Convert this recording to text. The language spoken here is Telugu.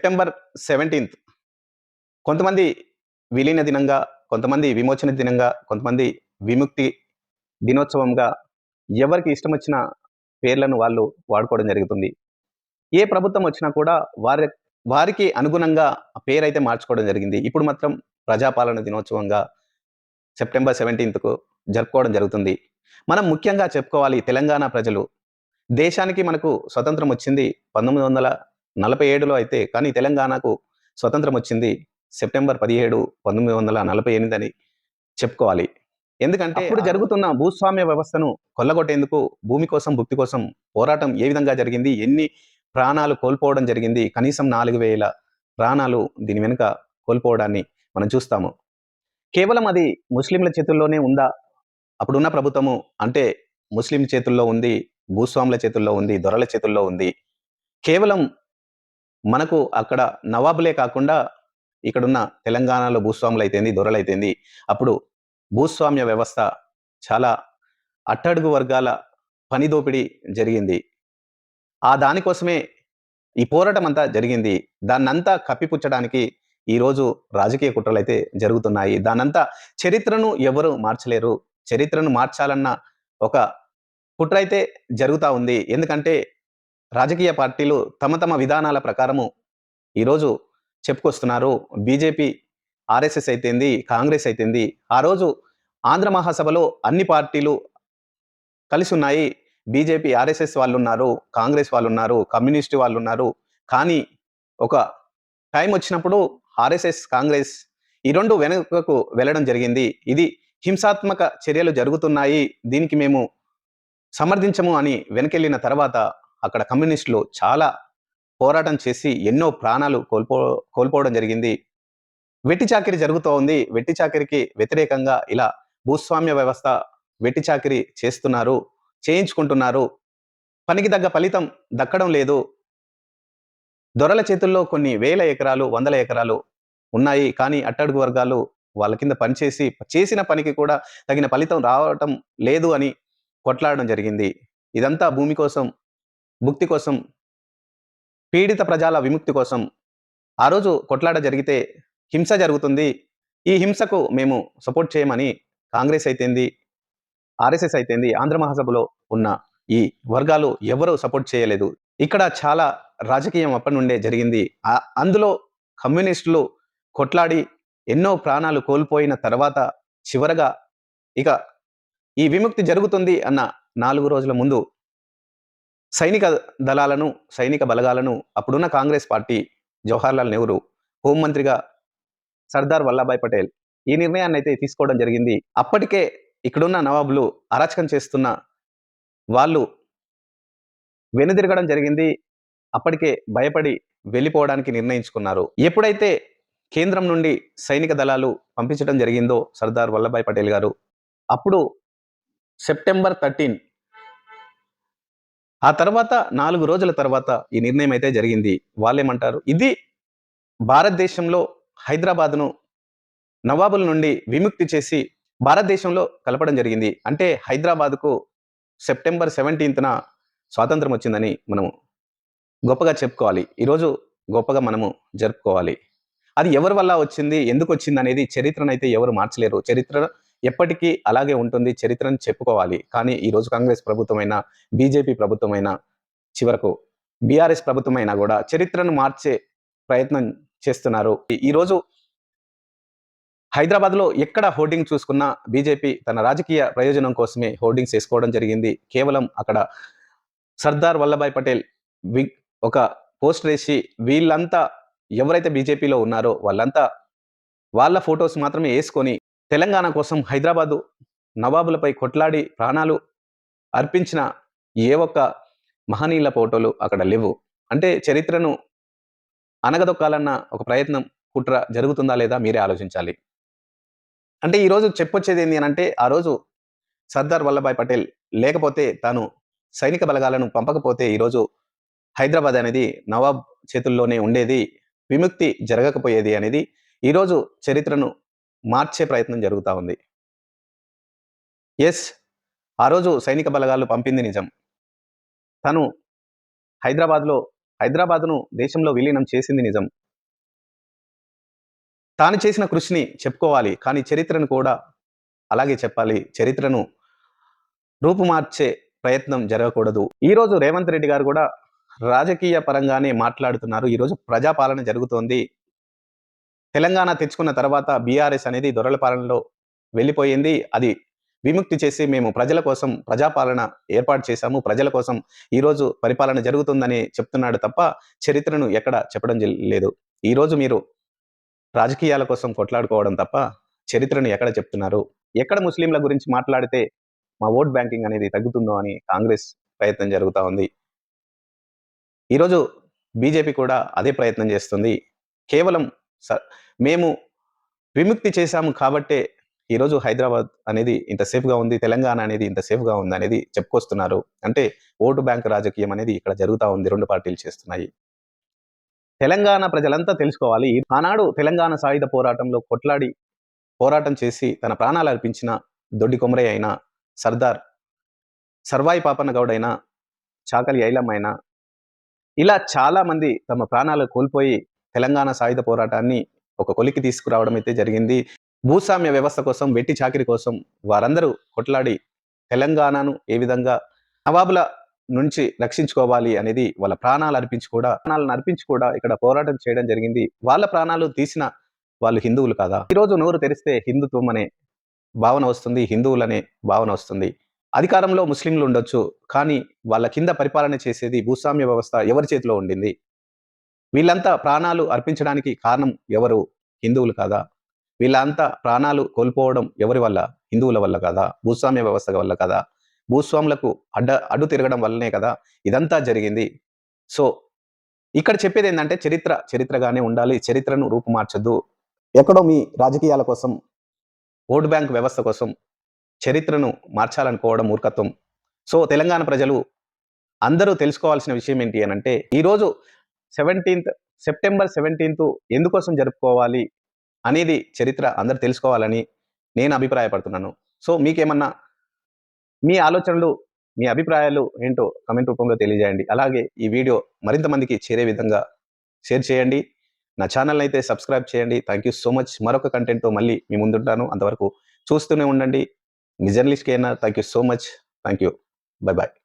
September seventeenth. కొంతమంది విలీన దినంగా కొంతమంది విమోచన దినంగా కొంతమంది విముక్తి దినోత్సవంగా ఎవరికి ఇష్టం వచ్చిన పేర్లను వాళ్ళు వాడుకోవడం జరుగుతుంది. ఏ ప్రభుత్వం వచ్చినా కూడా వారి వారికి అనుగుణంగా పేరు అయితే మార్చుకోవడం జరిగింది. ఇప్పుడు మాత్రం ప్రజాపాలన దినోత్సవంగా సెప్టెంబర్ సెవెంటీన్త్కు జరుపుకోవడం జరుగుతుంది. మనం ముఖ్యంగా చెప్పుకోవాలి తెలంగాణ ప్రజలు. దేశానికి మనకు స్వతంత్రం వచ్చింది పంతొమ్మిది వందల నలభై ఏడులో అయితే కానీ తెలంగాణకు స్వతంత్రం వచ్చింది సెప్టెంబర్ పదిహేడు పంతొమ్మిది వందల నలభై ఎనిమిది అని చెప్పుకోవాలి. ఎందుకంటే ఇప్పుడు జరుగుతున్న భూస్వామ్య వ్యవస్థను కొల్లగొట్టేందుకు భూమి కోసం భుక్తి కోసం పోరాటం ఏ విధంగా జరిగింది ఎన్ని ప్రాణాలు కోల్పోవడం జరిగింది కనీసం నాలుగు వేల ప్రాణాలు దీని వెనుక కోల్పోవడాన్ని మనం చూస్తాము. కేవలం అది ముస్లింల చేతుల్లోనే ఉందా? అప్పుడున్న ప్రభుత్వము అంటే ముస్లిం చేతుల్లో ఉంది భూస్వాముల చేతుల్లో ఉంది దొరల చేతుల్లో ఉంది. కేవలం మనకు అక్కడ నవాబులే కాకుండా ఇక్కడున్న తెలంగాణలో భూస్వాములు అయితేంది అప్పుడు భూస్వామ్య వ్యవస్థ చాలా అట్టడుగు వర్గాల పని దోపిడీ జరిగింది. ఆ దానికోసమే ఈ పోరాటం అంతా జరిగింది. దాన్నంతా కప్పిపుచ్చడానికి ఈరోజు రాజకీయ కుట్రలు అయితే జరుగుతున్నాయి. దానంతా చరిత్రను ఎవరు మార్చలేరు. చరిత్రను మార్చాలన్న ఒక కుట్ర అయితే జరుగుతూ ఉంది. ఎందుకంటే రాజకీయ పార్టీలు తమ తమ విధానాల ప్రకారము ఈరోజు చెప్పుకొస్తున్నారు. బీజేపీ ఆర్ఎస్ఎస్ అయితేంది కాంగ్రెస్ అయితేంది. ఆ రోజు ఆంధ్ర మహాసభలో అన్ని పార్టీలు కలిసి ఉన్నాయి బీజేపీ ఆర్ఎస్ఎస్ వాళ్ళు ఉన్నారు కాంగ్రెస్ వాళ్ళు ఉన్నారు కమ్యూనిస్ట్ వాళ్ళు ఉన్నారు కానీ ఒక టైం వచ్చినప్పుడు ఆర్ఎస్ఎస్ కాంగ్రెస్ ఈ రెండు వెనుకకు వెళ్ళడం జరిగింది. ఇది హింసాత్మక చర్యలు జరుగుతున్నాయి. దీనికి మేము సమర్థించము అని వెనకెళ్ళిన తర్వాత అక్కడ కమ్యూనిస్టులు చాలా పోరాటం చేసి ఎన్నో ప్రాణాలు కోల్పో కోల్పోవడం జరిగింది. వెట్టి చాకిరి జరుగుతూ ఉంది. వెట్టి చాకిరికి వ్యతిరేకంగా ఇలా భూస్వామ్య వ్యవస్థ వెట్టి చాకిరి చేస్తున్నారు చేయించుకుంటున్నారు. పనికి తగ్గ ఫలితం దక్కడం లేదు. దొరల చేతుల్లో కొన్ని వేల ఎకరాలు వందల ఎకరాలు ఉన్నాయి. కానీ అట్టడుగు వర్గాలు వాళ్ళ కింద పనిచేసి చేసిన పనికి కూడా తగిన ఫలితం రావటం లేదు అని కొట్లాడడం జరిగింది. ఇదంతా భూమి కోసం ముక్తి కోసం పీడిత ప్రజల విముక్తి కోసం ఆ రోజు కొట్లాడ జరిగితే హింస జరుగుతుంది. ఈ హింసకు మేము సపోర్ట్ చేయమని కాంగ్రెస్ అయితేంది ఆర్ఎస్ఎస్ అయితేంది ఆంధ్ర మహాసభలో ఉన్న ఈ వర్గాలు ఎవరూ సపోర్ట్ చేయలేదు. ఇక్కడ చాలా రాజకీయం అప్పటి నుండే జరిగింది. అందులో కమ్యూనిస్టులు కొట్లాడి ఎన్నో ప్రాణాలు కోల్పోయిన తర్వాత చివరగా ఇక ఈ విముక్తి జరుగుతుంది అన్న నాలుగు రోజుల ముందు సైనిక దళాలను సైనిక బలగాలను అప్పుడున్న కాంగ్రెస్ పార్టీ జవహర్లాల్ నెహ్రూ హోంమంత్రిగా సర్దార్ వల్లభాయ్ పటేల్ ఈ నిర్ణయాన్ని అయితే తీసుకోవడం జరిగింది. అప్పటికే ఇక్కడున్న నవాబులు అరాచకం చేస్తున్న వాళ్ళు వెనుదిరగడం జరిగింది. అప్పటికే భయపడి వెళ్ళిపోవడానికి నిర్ణయించుకున్నారు. ఎప్పుడైతే కేంద్రం నుండి సైనిక దళాలు పంపించడం జరిగిందో సర్దార్ వల్లభాయ్ పటేల్ గారు అప్పుడు సెప్టెంబర్ థర్టీన్ ఆ తర్వాత నాలుగు రోజుల తర్వాత ఈ నిర్ణయం అయితే జరిగింది. వాళ్ళేమంటారు? ఇది భారతదేశంలో హైదరాబాద్ను నవాబుల నుండి విముక్తి చేసి భారతదేశంలో కలపడం జరిగింది. అంటే హైదరాబాద్కు సెప్టెంబర్ సెవెంటీన్త్న స్వాతంత్రం వచ్చిందని మనము గొప్పగా చెప్పుకోవాలి. ఈరోజు గొప్పగా మనము జరుపుకోవాలి. అది ఎవరి వల్ల వచ్చింది? ఎందుకు వచ్చింది అనేది చరిత్రను అయితే ఎవరు మార్చలేరు. చరిత్ర ఎప్పటికీ అలాగే ఉంటుంది చరిత్రను చెప్పుకోవాలి. కానీ ఈరోజు కాంగ్రెస్ ప్రభుత్వమైనా బీజేపీ ప్రభుత్వమైనా చివరకు బీఆర్ఎస్ ప్రభుత్వమైనా కూడా చరిత్రను మార్చే ప్రయత్నం చేస్తున్నారు. ఈరోజు హైదరాబాద్లో ఎక్కడ హోర్డింగ్ చూసుకున్నా బీజేపీ తన రాజకీయ ప్రయోజనం కోసమే హోర్డింగ్స్ వేసుకోవడం జరిగింది. కేవలం అక్కడ సర్దార్ వల్లభాయ్ పటేల్ వి- ఒక పోస్ట్ వేసి వీళ్ళంతా ఎవరైతే బీజేపీలో ఉన్నారో వాళ్ళంతా వాళ్ళ ఫొటోస్ మాత్రమే వేసుకొని తెలంగాణ కోసం హైదరాబాదు నవాబులపై కొట్లాడి ప్రాణాలు అర్పించిన ఏ ఒక్క మహనీయుల ఫోటోలు అక్కడ లేవు. అంటే చరిత్రను అనగదొక్కాలన్న ఒక ప్రయత్నం కుట్ర జరుగుతుందా లేదా మీరే ఆలోచించాలి. అంటే ఈరోజు చెప్పొచ్చేది ఏంటి అని అంటే ఆ రోజు సర్దార్ వల్లభాయ్ పటేల్ లేకపోతే తాను సైనిక బలగాలను పంపకపోతే ఈరోజు హైదరాబాద్ అనేది నవాబ్ చేతుల్లోనే ఉండేది. విముక్తి జరగకపోయేది అనేది ఈరోజు చరిత్రను మార్చే ప్రయత్నం జరుగుతూ ఉంది. ఎస్ ఆ రోజు సైనిక బలగాలు పంపింది నిజం. తను హైదరాబాద్లో హైదరాబాద్ను దేశంలో విలీనం చేసింది నిజం. తాను చేసిన కృషిని చెప్పుకోవాలి కానీ చరిత్రను కూడా అలాగే చెప్పాలి. చరిత్రను రూపుమార్చే ప్రయత్నం జరగకూడదు. ఈరోజు రేవంత్ రెడ్డి గారు కూడా రాజకీయ పరంగానే మాట్లాడుతున్నారు. ఈరోజు ప్రజాపాలన జరుగుతోంది. తెలంగాణ తెచ్చుకున్న తర్వాత బీఆర్ఎస్ అనేది దొరల పాలనలో వెళ్ళిపోయింది. అది విముక్తి చేసి మేము ప్రజల కోసం ప్రజాపాలన ఏర్పాటు చేశాము. ప్రజల కోసం ఈరోజు పరిపాలన జరుగుతుందని చెప్తున్నాడు తప్ప చరిత్రను ఎక్కడ చెప్పడం లేదు. ఈరోజు మీరు రాజకీయాల కోసం కొట్లాడుకోవడం తప్ప చరిత్రను ఎక్కడ చెప్తున్నారు? ఎక్కడ ముస్లింల గురించి మాట్లాడితే మా ఓట్ బ్యాంకింగ్ అనేది తగ్గుతుందో అని కాంగ్రెస్ ప్రయత్నం జరుగుతూ ఉంది. ఈరోజు బీజేపీ కూడా అదే ప్రయత్నం చేస్తుంది. కేవలం మేము విముక్తి చేశాము కాబట్టే ఈరోజు హైదరాబాద్ అనేది ఇంత సేఫ్గా ఉంది తెలంగాణ అనేది ఇంత సేఫ్గా ఉంది అనేది చెప్పుకొస్తున్నారు. అంటే ఓటు బ్యాంక్ రాజకీయం అనేది ఇక్కడ జరుగుతూ ఉంది రెండు పార్టీలు చేస్తున్నాయి. తెలంగాణ ప్రజలంతా తెలుసుకోవాలి. ఆనాడు తెలంగాణ సాయుధ పోరాటంలో కొట్లాడి పోరాటం చేసి తన ప్రాణాలు అర్పించిన దొడ్డి కొమరయ్య అయినా సర్దార్ సర్వాయి పాపన్న గౌడ్ అయినా చాకలి ఐలమ్మ అయినా ఇలా చాలా మంది తమ ప్రాణాలు కోల్పోయి తెలంగాణ సాయుధ పోరాటాన్ని ఒక కొలికి తీసుకురావడం అయితే జరిగింది. భూస్వామ్య వ్యవస్థ కోసం వెట్టి చాకిరి కోసం వారందరూ కొట్లాడి తెలంగాణను ఏ విధంగా నవాబుల నుంచి రక్షించుకోవాలి అనేది వాళ్ళ ప్రాణాలు అర్పించి కూడా ప్రాణాలను అర్పించి కూడా ఇక్కడ పోరాటం చేయడం జరిగింది. వాళ్ళ ప్రాణాలు తీసిన వాళ్ళు హిందువులు కాదా? ఈరోజు నోరు తెరిస్తే హిందుత్వం అనే భావన వస్తుంది హిందువులనే భావన వస్తుంది. అధికారంలో ముస్లింలు ఉండొచ్చు కానీ వాళ్ళ కింద పరిపాలన చేసేది భూస్వామ్య వ్యవస్థ ఎవరి చేతిలో ఉండింది? వీళ్ళంతా ప్రాణాలు అర్పించడానికి కారణం ఎవరు? హిందువులు కాదా? వీళ్ళంతా ప్రాణాలు కోల్పోవడం ఎవరి వల్ల? హిందువుల వల్ల కదా? భూస్వామ్య వ్యవస్థ వల్ల కదా? భూస్వాములకు అడ్డ అడ్డు తిరగడం వల్లనే కదా ఇదంతా జరిగింది. సో ఇక్కడ చెప్పేది ఏంటంటే చరిత్ర చరిత్రగానే ఉండాలి. చరిత్రను రూపుమార్చద్దు. ఎక్కడో మీ రాజకీయాల కోసం ఓటు బ్యాంక్ వ్యవస్థ కోసం చరిత్రను మార్చాలనుకోవడం మూర్ఖత్వం. సో తెలంగాణ ప్రజలు అందరూ తెలుసుకోవాల్సిన విషయం ఏంటి అని అంటే ఈరోజు సెవెంటీన్త్ సెప్టెంబర్ సెవెంటీన్త్ ఎందుకోసం జరుపుకోవాలి అనేది చరిత్ర అందరు తెలుసుకోవాలని నేను అభిప్రాయపడుతున్నాను. సో మీకేమన్నా మీ ఆలోచనలు మీ అభిప్రాయాలు ఏంటో కమెంట్ రూపంలో తెలియజేయండి. అలాగే ఈ వీడియో మరింత మందికి చేరే విధంగా షేర్ చేయండి. నా ఛానల్ అయితే సబ్స్క్రైబ్ చేయండి. Thank you so much. మరొక కంటెంట్తో మళ్ళీ మీ ముందుంటాను. అంతవరకు చూస్తూనే ఉండండి. మీ journalist KNR thank you so much. Thank you. Bye bye